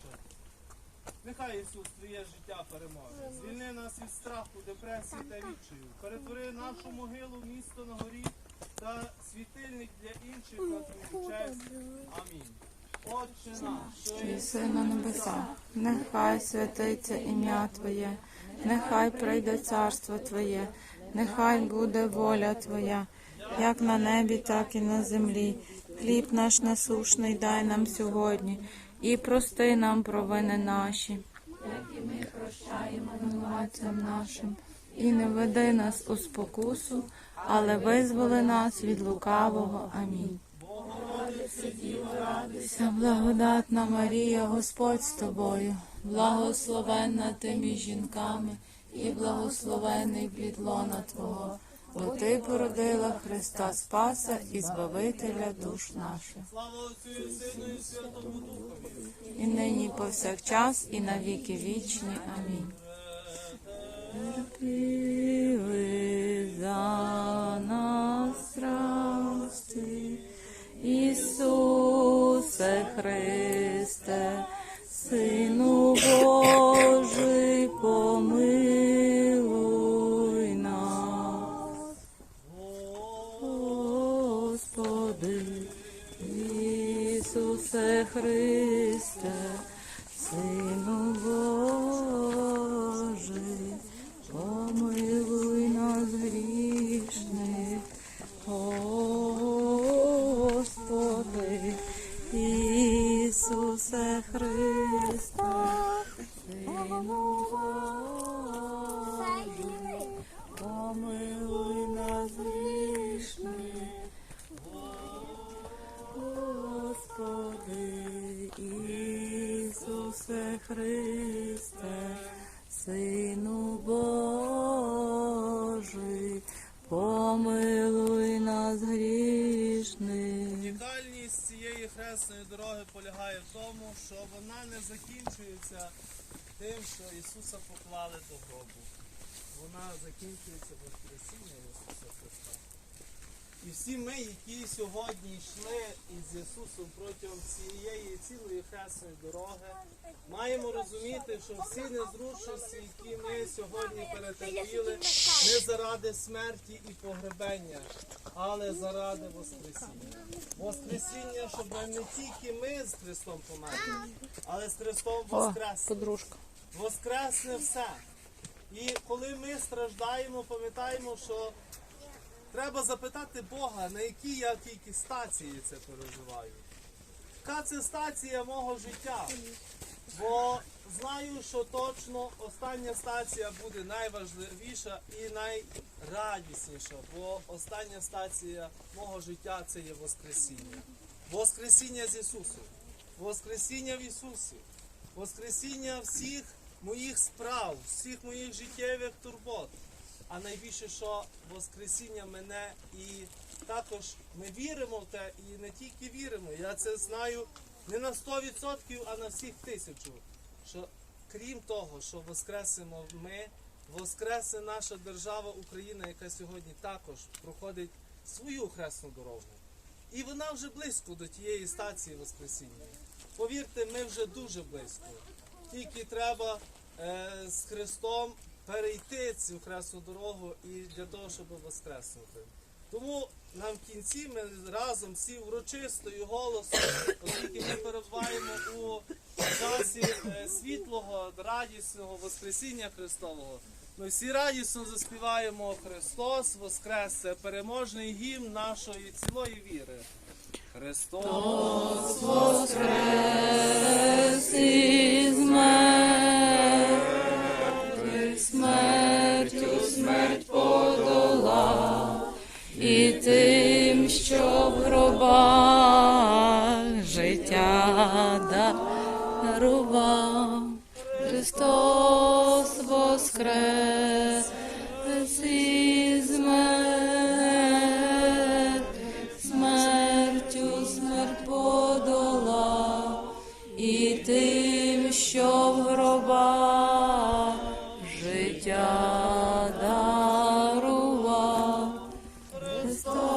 що. Нехай Ісус твоє життя переможе. Звільни нас від страху, депресії та відчаю. Перетвори нашу могилу в місто на горі та світильник для інших на твою честь. Амінь. Отче наш, що єси на небесах, нехай святиться ім'я Твоє, нехай прийде царство Твоє, нехай буде воля Твоя, як на небі, так і на землі. Хліб наш насушний дай нам сьогодні, і прости нам провини наші, як і ми прощаємо винуватцям нашим, і не веди нас у спокусу, але визволи нас від лукавого. Амінь. Радуйся, благодатна Марія, Господь з тобою, благословенна ти між жінками, і благословений плід лона Твого, бо ти породила Христа Спаса і Збавителя душ наших. І Сину і нині повсякчас, і на віки вічні. Амінь. За нас страсти, Ісусе Христе, Сину Божий, Господи, Ісусе Христе, Сину Божий, Ісусе Христе, Сину Божий, помилуй нас грішних. Унікальність цієї хресної дороги полягає в тому, що вона не закінчується тим, що Ісуса поклали до гробу. Вона закінчується Воскресінням Ісуса Христа. І всі ми, які сьогодні йшли із Ісусом протягом цієї цілої хресної дороги, маємо розуміти, що всі незручності, які ми сьогодні перетерпіли, не заради смерті і погребення, але заради Воскресіння. Воскресіння, щоб не тільки ми з Христом померли, але з Христом воскресли. Воскресне все. І коли ми страждаємо, пам'ятаємо, що треба запитати Бога, на якій я тільки стації це переживаю. Яка це стація мого життя? Бо знаю, що точно остання стація буде найважливіша і найрадісніша, бо остання стація мого життя це є Воскресіння. Воскресіння з Ісусом. Воскресіння в Ісусі. Воскресіння всіх моїх справ, всіх моїх життєвих турбот. А найбільше, що Воскресіння мене і також ми віримо в те, і не тільки віримо. Я це знаю не на 100%, а на всіх тисячу. Що крім того, що воскресимо ми, воскресне наша держава Україна, яка сьогодні також проходить свою хресну дорогу. І вона вже близько до тієї стації Воскресіння. Повірте, ми вже дуже близько. Тільки треба е, з Христом перейти цю хресну дорогу і для того, щоб воскреснути. Тому нам в кінці ми разом всі урочисто і голосом, оскільки ми перебуваємо у часі е, світлого, радісного Воскресіння Христового. Ми всі радісно заспіваємо Христос Воскрес, переможний гімн нашої цілої віри. Христос із мертвих дарував. Христос воскрес. Із мертвих, смертю смерть подолав. І тим, що в гробах